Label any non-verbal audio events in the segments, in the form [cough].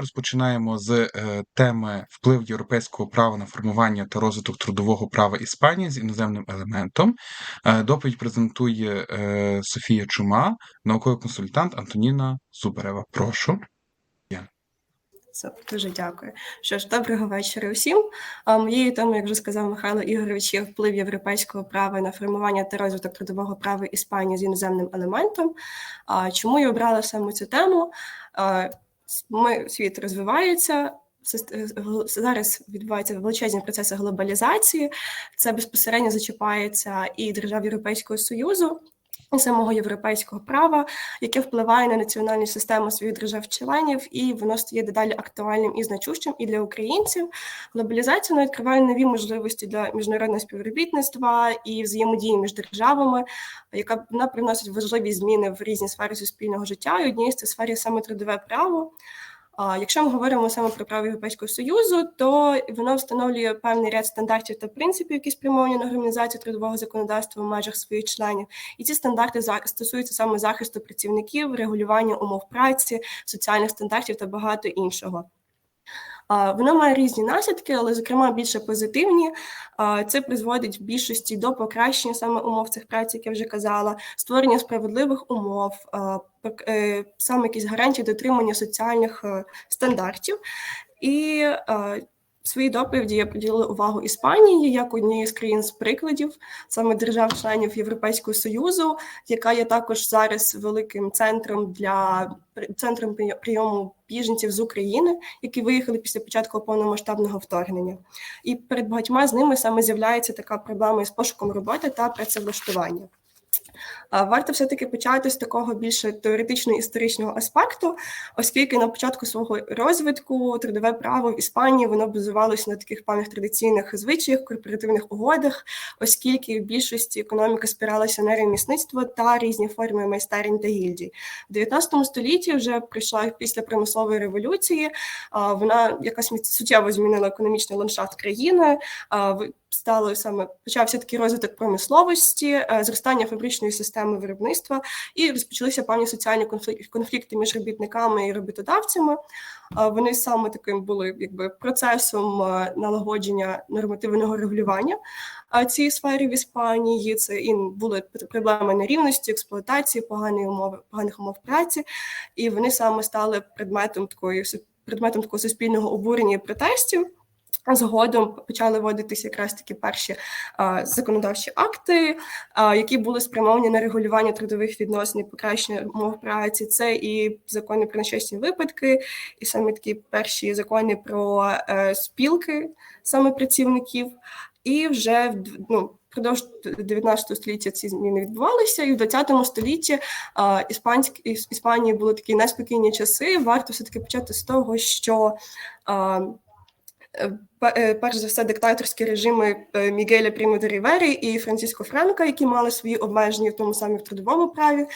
Розпочинаємо з е, теми вплив європейського права на формування та розвиток трудового права Іспанії з іноземним елементом. Е, доповідь презентує е, Софія Чума, науковий консультант Антоніна Зубарева. Прошу. Дуже дякую. Що ж, доброго вечора усім. А, Моєю темою, як вже сказав Михайло Ігорович, є вплив європейського права на формування та розвиток трудового права Іспанії з іноземним елементом. А, Чому я обрала саме цю тему? Ми світ розвивається. Зараз відбуваються величезні процеси глобалізації. Це безпосередньо зачіпається і держав Європейського Союзу самого європейського права, яке впливає на національну систему своїх держав-членів, і воно стає дедалі актуальним і значущим і для українців. Глобалізація відкриває нові можливості для міжнародного співробітництва і взаємодії між державами, яка вона приносить важливі зміни в різні сфери суспільного життя. І однією з цих сфер є саме трудове право. Якщо ми говоримо саме про право Європейського союзу, то воно встановлює певний ряд стандартів та принципів, які спрямовані на гармонізацію трудового законодавства в межах своїх членів, і ці стандарти стосуються саме захисту працівників, регулювання умов праці, соціальних стандартів та багато іншого. Воно має різні наслідки, але, зокрема, більше позитивні. Це призводить в більшості до покращення саме умов цих праць, як я вже казала, створення справедливих умов, е, саме якісь гарантії дотримання соціальних е, стандартів. І в своїй доповіді я приділила увагу Іспанії як однієї з країн з прикладів, саме держав-членів Європейського союзу, яка є також зараз великим центром для центром прийому біженців з України, які виїхали після початку повномасштабного вторгнення. І перед багатьма з ними саме з'являється така проблема із пошуком роботи та працевлаштування. Варто все-таки почати з такого більше теоретично історичного аспекту, оскільки на початку свого розвитку трудове право в Іспанії воно базувалося на таких певних традиційних звичаях, корпоративних угодах, оскільки в більшості економіка спиралася на ремісництво та різні форми майстерень та гільдій. В 19 столітті вже прийшла після промислової революції. Вона якась суттєво змінила економічний ландшафт країни стало саме почався такий розвиток промисловості, е, зростання фабричної системи виробництва і розпочалися певні соціальні конфлікти між робітниками і роботодавцями. Вони саме таким були якби процесом е, налагодження нормативного регулювання цієї сфери в Іспанії. Це і були проблеми нерівності, експлуатації, поганої умови, поганих умов праці, і вони саме стали предметом такої предметом такого суспільного обурення і протестів. Згодом почали вводитися якраз такі перші а, законодавчі акти, а, які були спрямовані на регулювання трудових відносин і покращення умов праці. Це і закони про нещасні випадки, і саме такі перші закони про е, спілки саме працівників. І вже ну, впродовж 19 століття ці зміни відбувалися, і в 20 столітті а, Іспанії були такі неспокійні часи. Варто все таки почати з того, що а, е, перш за все диктаторські режими е, Мігеля Прімо де Рівері і Франциско Франка, які мали свої обмеження в тому самі в трудовому праві,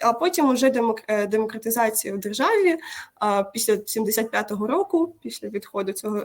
а потім вже е, демократизація в державі після 75-го року, після відходу цього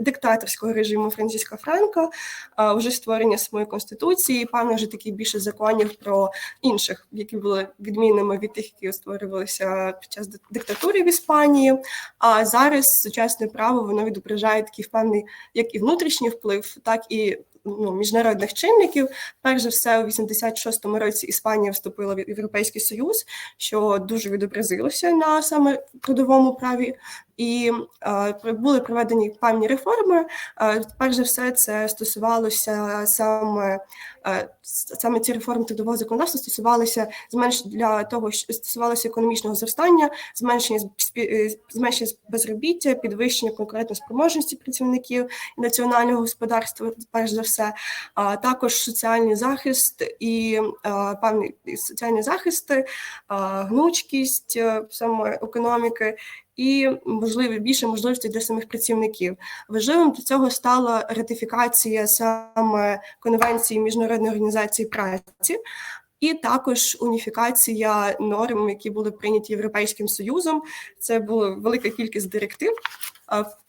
диктаторського режиму Франциска Франка, вже створення самої конституції, певно, вже такі більше законів про інших, які були відмінними від тих, які створювалися під час диктатури в Іспанії. А зараз сучасне право воно відображає такий певний як і внутрішній вплив, так і ну, міжнародних чинників. Перш за все, у 86-му році Іспанія вступила в Європейський Союз, що дуже відобразилося на саме трудовому праві і е, були проведені певні реформи. Е, перш за все, це стосувалося саме е, саме ці реформи трудового законодавства стосувалися зменш для того, що стосувалося економічного зростання, зменшення зменшення безробіття, підвищення конкурентоспроможності працівників національного господарства. Перш за все, а також соціальний захист і певний соціальний захист, гнучкість саме економіки і можливі більше можливостей для самих працівників. Важливим до цього стала ратифікація саме конвенції міжнародної організації праці. І також уніфікація норм, які були прийняті Європейським Союзом. Це була велика кількість директив,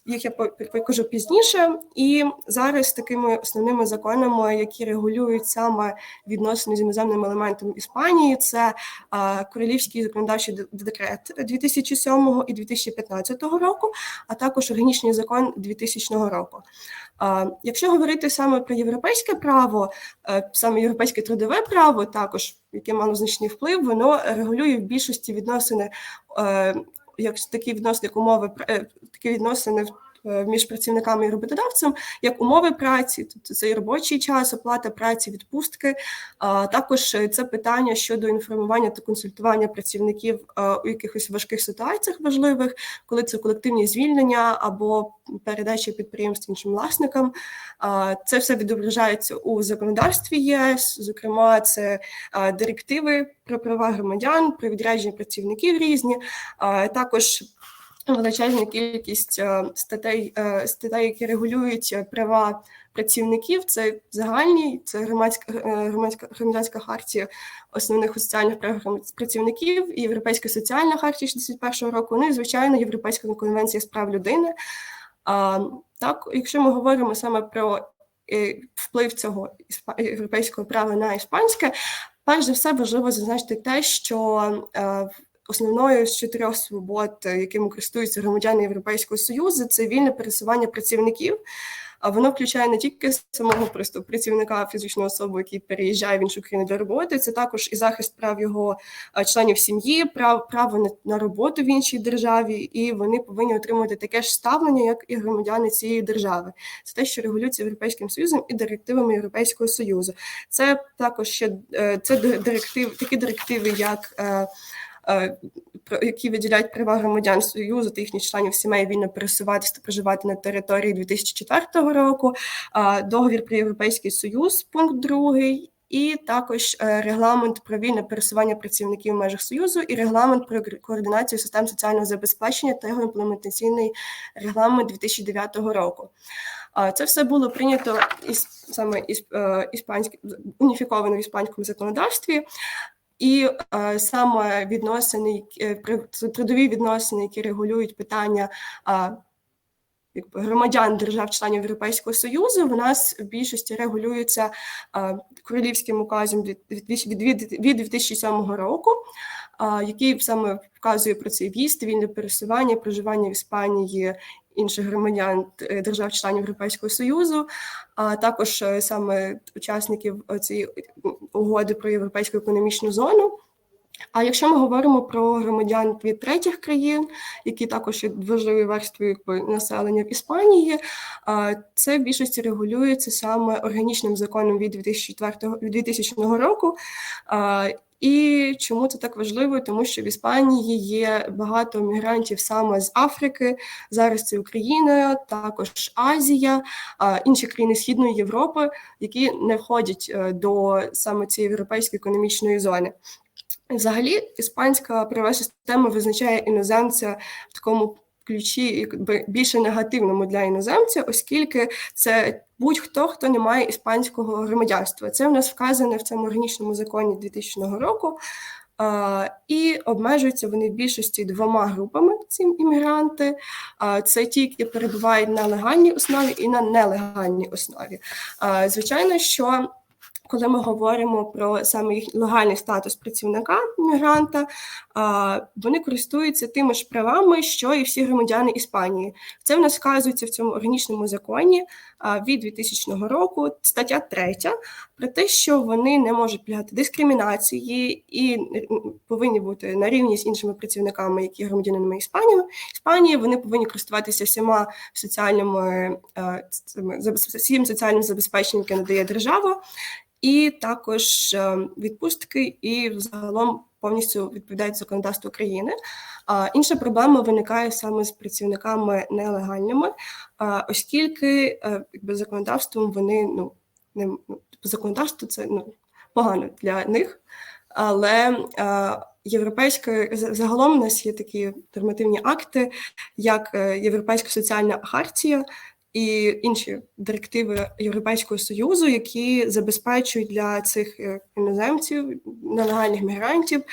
їх я покажу пізніше. І зараз такими основними законами, які регулюють саме відносини з іноземним елементом Іспанії, це королівський законодавчий де- декрет 2007 і 2015 року, а також органічний закон 2000 року. Якщо говорити саме про європейське право, е, саме європейське трудове право, також яке мало значний вплив, воно регулює в більшості відносини, е, як такі відносини, умови е, такі відносини е, між працівниками і роботодавцем, як умови праці, тобто це робочий час, оплата праці, відпустки. А також е, це питання щодо інформування та консультування працівників е, у якихось важких ситуаціях важливих, коли це колективні звільнення або передача підприємств іншим власникам. Це все відображається у законодавстві ЄС, зокрема, це директиви про права громадян, про відрядження працівників різні, також величезна кількість е, статей, е, статей, які регулюють е, права працівників. Це загальні, це громадська громадська громадянська хартія основних соціальних прав працівників, Європейська соціальна хартія 61 року. Ну і звичайно, Європейська конвенція з прав людини. А, так, якщо ми говоримо саме про вплив цього європейського права на іспанське, перш за все важливо зазначити те, що основною з чотирьох свобод, якими користуються громадяни Європейського Союзу, це вільне пересування працівників. А воно включає не тільки самого просто працівника фізичної особи, який переїжджає в іншу країну для роботи, це також і захист прав його членів сім'ї, прав право на, роботу в іншій державі, і вони повинні отримувати таке ж ставлення, як і громадяни цієї держави. Це те, що регулюється Європейським Союзом і директивами Європейського Союзу. Це також ще е, це директив, такі директиви, як е, які виділяють права громадян Союзу та їхніх членів сімей вільно пересуватися та проживати на території 2004 року, договір про Європейський Союз, пункт 2, і також е, регламент про вільне пересування працівників в межах Союзу і регламент про координацію систем соціального забезпечення та його імплементаційний регламент 2009 року. Це все було прийнято із саме із е, уніфіковано в іспанському законодавстві. І е, саме відносини, е, трудові відносини, які регулюють питання якби, громадян держав-членів Європейського Союзу, в нас в більшості регулюються а, королівським указом від, від, від, від 2007 року, який саме вказує про цей в'їзд, вільне пересування, проживання в Іспанії інших громадян е, держав-членів Європейського Союзу, а також е, саме учасників е, цієї угоди про європейську економічну зону. А якщо ми говоримо про громадян від третіх країн, які також є важливою верствою населення в Іспанії, це в більшості регулюється саме органічним законом від 2004, від 2000 року. І чому це так важливо? Тому що в Іспанії є багато мігрантів саме з Африки. Зараз це Україна, також Азія, інші країни Східної Європи, які не входять е, до саме цієї європейської економічної зони. Взагалі, іспанська правова система визначає іноземця в такому ключі, більше негативному для іноземця, оскільки це будь-хто, хто не має іспанського громадянства. Це в нас вказане в цьому органічному законі 2000 року. А, і обмежуються вони в більшості двома групами ці іммігранти. А, це ті, які перебувають на легальній основі і на нелегальній основі. А, звичайно, що коли ми говоримо про саме їх легальний статус працівника мігранта, вони користуються тими ж правами, що і всі громадяни Іспанії. Це в нас вказується в цьому органічному законі від 2000 року, стаття 3, про те, що вони не можуть підлягати дискримінації і повинні бути на рівні з іншими працівниками, які є громадянами Іспанії. Іспанії вони повинні користуватися всіма соціальними е, всім соціальним забезпеченням, яке надає держава і також е, відпустки, і загалом повністю відповідають законодавству країни. А інша проблема виникає саме з працівниками нелегальними, оскільки е, якби законодавством вони ну не ну, типу, законодавство це ну погано для них, але е, європейська загалом у нас є такі нормативні акти, як Європейська соціальна хартія. І інші директиви Європейського союзу, які забезпечують для цих е, іноземців, нелегальних мігрантів,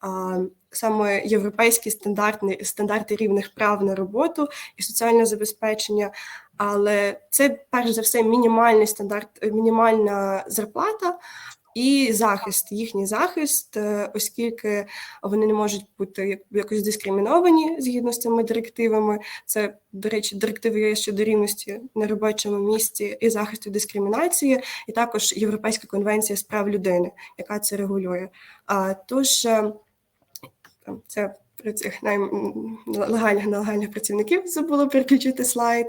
а, саме європейські стандарти, стандарти рівних прав на роботу і соціальне забезпечення. Але це перш за все мінімальний стандарт, мінімальна зарплата. І захист, їхній захист, е, оскільки вони не можуть бути як- якось дискриміновані згідно з цими директивами. Це, до речі, директиви є щодо рівності на робочому місці і захисту дискримінації, і також Європейська конвенція з прав людини, яка це регулює. А тож е, там, це про цих найлегальних нелегальних працівників забула переключити слайд.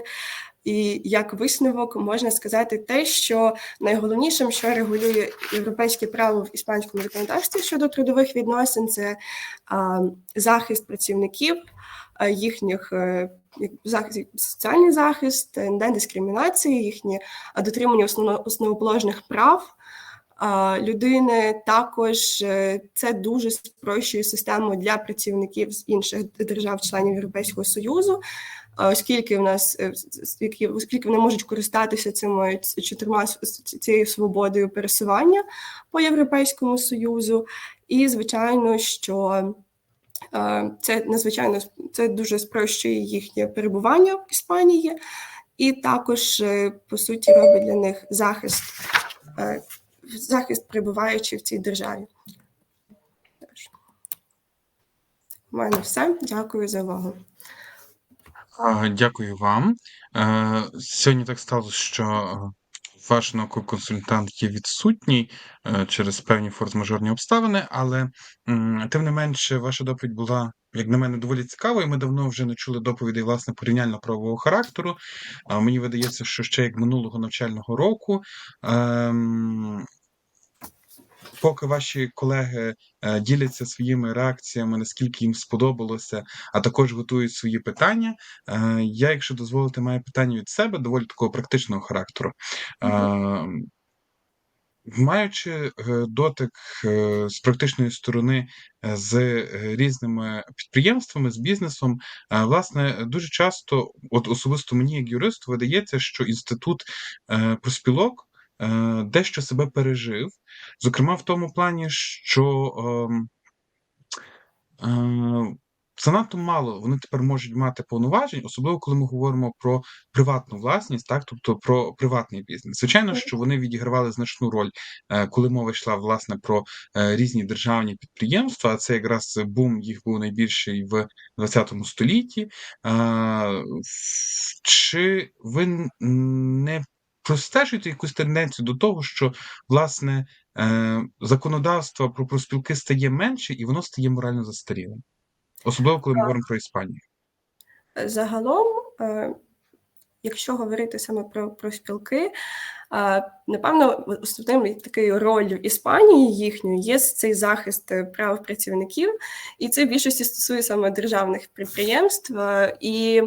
І як висновок можна сказати те, що найголовнішим, що регулює європейське право в іспанському законодавстві щодо трудових відносин, це а, захист працівників, а, їхніх е, захист, соціальний захист, не недискримінації, їхні а, дотримання основно, основоположних прав людини. Також е, це дуже спрощує систему для працівників з інших держав-членів Європейського Союзу. Оскільки в нас е, оскільки вони можуть користатися цими ц- чотирма цією свободою пересування по Європейському Союзу, і звичайно, що е, це надзвичайно це дуже спрощує їхнє перебування в Іспанії, і також е, по суті робить для них захист, е, захист перебуваючи в цій державі. У мене все. Дякую за увагу. Дякую вам. Е, Сьогодні так сталося, що е, ваш науковий консультант є відсутній е, через певні форс-мажорні обставини, але тим не менше, ваша доповідь була, як на мене, доволі цікавою. Ми давно вже не чули доповідей власне порівняльно-правового характеру. Мені видається, що ще як минулого навчального року. Поки ваші колеги е, діляться своїми реакціями, наскільки їм сподобалося, а також готують свої питання. Е, я, якщо дозволите, маю питання від себе доволі такого практичного характеру. Е, Маючи дотик з практичної сторони з різними підприємствами, з бізнесом, власне, дуже часто, от особисто мені, як юристу, видається, що інститут проспілок дещо себе пережив, зокрема в тому плані, що ем, е, занадто мало вони тепер можуть мати повноважень, особливо коли ми говоримо про приватну власність, так тобто про приватний бізнес. Звичайно, що вони відігравали значну роль, е, коли мова йшла власне про е, різні державні підприємства. А це якраз бум їх був найбільший в ХХ столітті. Е, Чи ви не простежуєте якусь тенденцію до того, що власне е, законодавство про профспілки стає менше і воно стає морально застарілим? Особливо, коли ми говоримо про Іспанію. Загалом, е, якщо говорити саме про, про спілки, е, напевно, основним такою ролью Іспанії їхньою є цей захист е, прав працівників, і це в більшості стосує саме державних підприємств. Е, І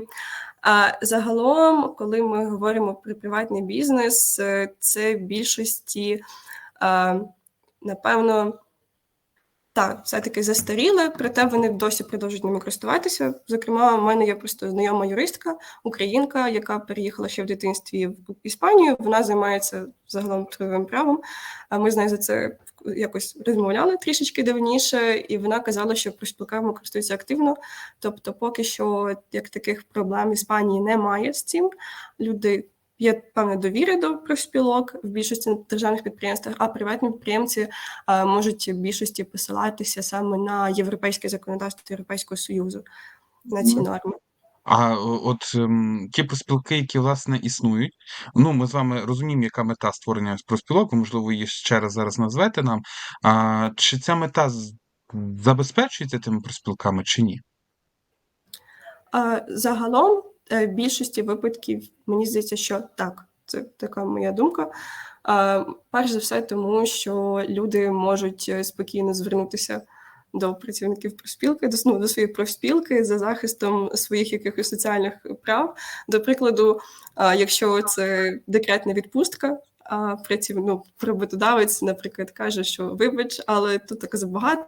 е, загалом, коли ми говоримо про приватний бізнес, е, це в більшості, е, напевно, так, все-таки застаріли, проте вони досі продовжують ними користуватися. Зокрема, у мене є просто знайома юристка, українка, яка переїхала ще в дитинстві в Іспанію. Вона займається загалом трудовим правом. А ми з нею за це якось розмовляли трішечки давніше, і вона казала, що профспілками користуються активно. Тобто, поки що як таких проблем в Іспанії немає з цим. Люди Є певна довіра до профспілок в більшості державних підприємствах, а приватні підприємці а, можуть в більшості посилатися саме на європейське законодавство Європейського Союзу на ці норми. А от ем, ті профспілки, які власне існують, ну ми з вами розуміємо, яка мета створення профспілок, ви, можливо, її ще раз зараз назвете нам. А чи ця мета забезпечується тими профспілками, чи ні? Загалом, е, в більшості випадків мені здається, що так, це така моя думка. Перш за все, тому що люди можуть е, спокійно звернутися до працівників профспілки, до, ну, до своєї профспілки за захистом своїх якихось соціальних прав. До прикладу, якщо це декретна відпустка. А праців, ну, роботодавець, наприклад, каже, що вибач, але тут так забагато,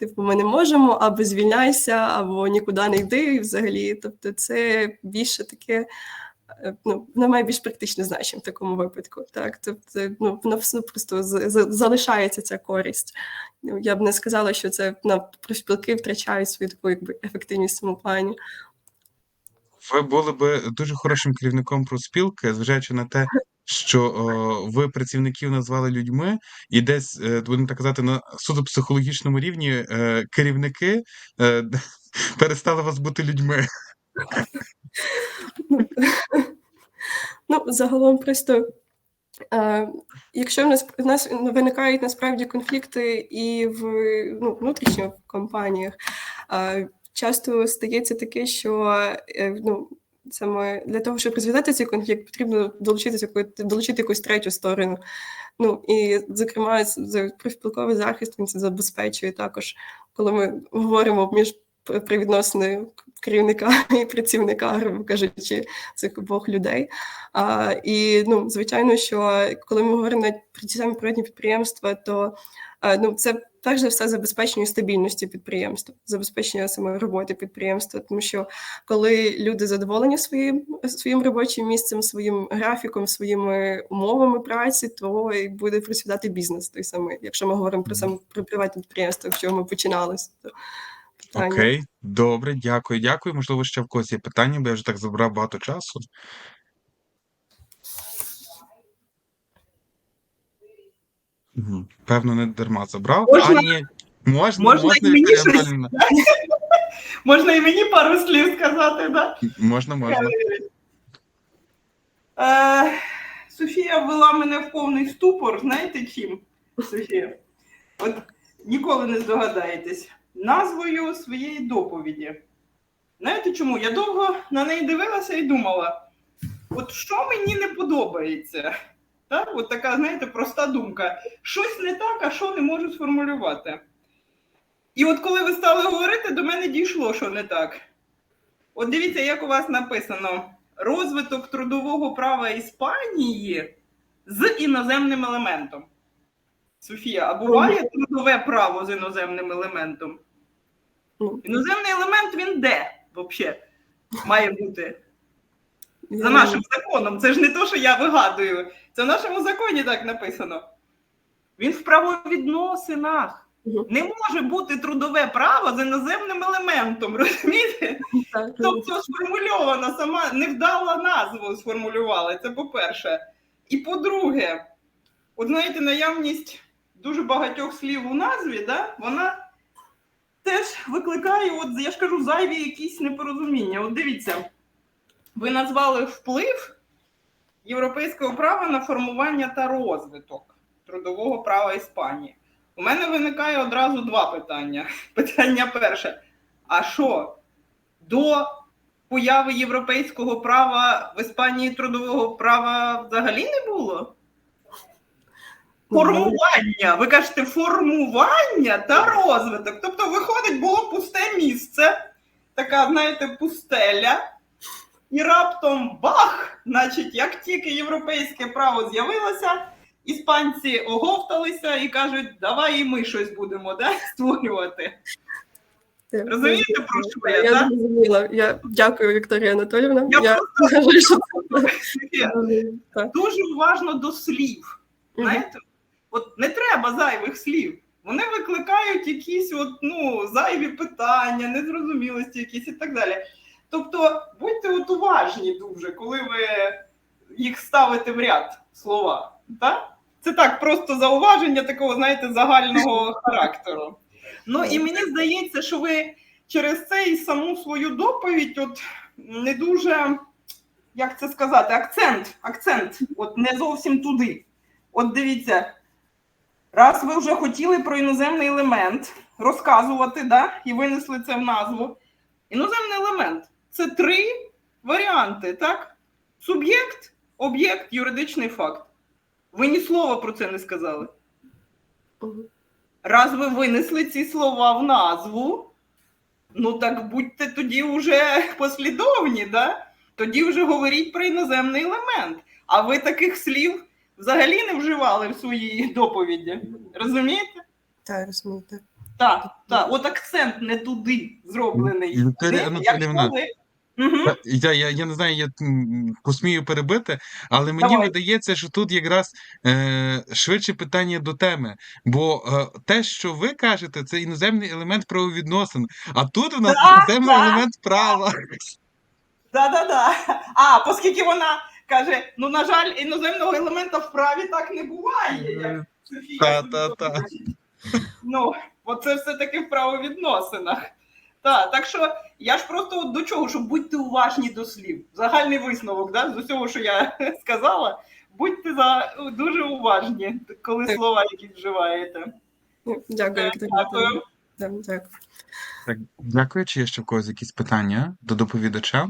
Типу, ми не можемо або звільняйся, або нікуди не йди взагалі. Тобто, це більше таке ну, вона має більш практичне значення в такому випадку. Так, тобто, ну, воно просто залишається ця користь. Ну, Я б не сказала, що це на профспілки втрачають свою таку якби ефективність в цьому плані. Ви були би дуже хорошим керівником профспілки, зважаючи на те, що о, ви працівників назвали людьми, і десь, е, будемо так казати, на суто психологічному рівні е, керівники е, [laughs] перестали вас бути людьми. Ну, загалом просто. Е, якщо в нас в нас виникають насправді конфлікти і в ну, внутрішньо компаніях, е, часто стається таке, що е, ну, саме для того, щоб розв'язати цей конфлікт, потрібно долучитися долучити якусь третю сторону. Ну і зокрема, профспілковий захист він це забезпечує також, коли ми говоримо між про відносини керівника [laughs] і працівника, грубо кажучи, цих обох людей. А, і ну, звичайно, що коли ми говоримо навіть про ті самі приватні підприємства, то ну, це перш за все забезпечення стабільності підприємства, забезпечення самої роботи підприємства, тому що коли люди задоволені своїм своїм робочим місцем, своїм графіком, своїми умовами праці, то і буде процвітати бізнес той самий. Якщо ми говоримо про саме про приватні підприємства, чого ми починали. То питання. Окей, добре, дякую, дякую. Можливо, ще в когось є питання, бо я вже так забрав багато часу. Мгм. Певно, не дарма забрав. Можна- А, ні. Можна, можна можна, і мені Вікторія щось? Анатоліївна. [laughs] Можна і мені пару слів сказати, да? Можна, можна. Е, Софія ввела мене в повний ступор. Знаєте чим? Софія? От ніколи не здогадаєтесь. Назвою своєї доповіді. Знаєте чому? Я довго на неї дивилася і думала: от що мені не подобається? Так? От така, знаєте, проста думка. Щось не так, а що не можу сформулювати. І от коли ви стали говорити, до мене дійшло, що не так. От дивіться, як у вас написано: розвиток трудового права Іспанії з іноземним елементом. Софія, а буває трудове право з іноземним елементом? Ну, Іноземний елемент він де взагалі має бути? За нашим законом. Це ж не то, що я вигадую. Це в нашому законі так написано. Він в правовідносинах. Не може бути трудове право з іноземним елементом, розумієте? Тобто сформульована сама невдала назву сформулювала. Це по-перше. І по-друге, от знаєте, наявність дуже багатьох слів у назві, да, вона теж викликає, от я ж кажу, зайві якісь непорозуміння. От дивіться, ви назвали вплив європейського права на формування та розвиток трудового права Іспанії. У мене виникає одразу два питання. [laughs] Питання перше: а що до появи європейського права в Іспанії трудового права взагалі не було? Формування. Ви кажете, формування та розвиток. Тобто, виходить, було пусте місце, така, знаєте, пустеля. І раптом бах! Значить, як тільки європейське право з'явилося, іспанці оговталися і кажуть, давай і ми щось будемо да, [laughs] створювати. Розумієте, про що я, Я зрозуміла. Я дякую, Вікторія Анатоліївна. Я Я [laughs] вважаю, що Софія, це так. Дуже уважно до слів. Знаєте, от не треба зайвих слів. Вони викликають якісь от, ну, зайві питання, незрозумілості якісь і так далі. Тобто будьте от уважні дуже, коли ви їх ставите в ряд слова. Так? Це так, просто зауваження такого, знаєте, загального характеру. Ну і мені здається, що ви через це і саму свою доповідь от не дуже, як це сказати, акцент, акцент, от не зовсім туди. От дивіться, раз ви вже хотіли про іноземний елемент розказувати, да, і винесли це в назву. Іноземний елемент це три варіанти, так? Суб'єкт, об'єкт, юридичний факт. Ви ні слова про це не сказали. Раз ви винесли ці слова в назву, ну так будьте тоді вже послідовні, да? тоді вже говоріть про іноземний елемент. А ви таких слів взагалі не вживали в своїй доповіді. Розумієте? Так, розумію, так. Так, так, от акцент не туди зроблений. Анатоліївна, якщо Угу. Я, я, я не знаю, я посмію перебити, але мені Давай. видається, що тут якраз е, швидше питання до теми. Бо е, те, що ви кажете, це іноземний елемент правовідносин, а тут у нас Так, іноземний так. елемент права. Да-да-да. А, оскільки вона каже: ну, на жаль, іноземного елемента в праві так не буває, як Софія. Та-та-та. Ну, бо це все-таки в правовідносинах. Так, так що я ж просто от до чого, що будьте уважні до слів. Загальний висновок, да, з усього, що я [laughs] сказала, будьте за, дуже уважні, коли слова якісь вживаєте. Ну, Дякую, Дякую. Дякую. Так, дякую. Чи є ще в когось якісь питання до доповідача?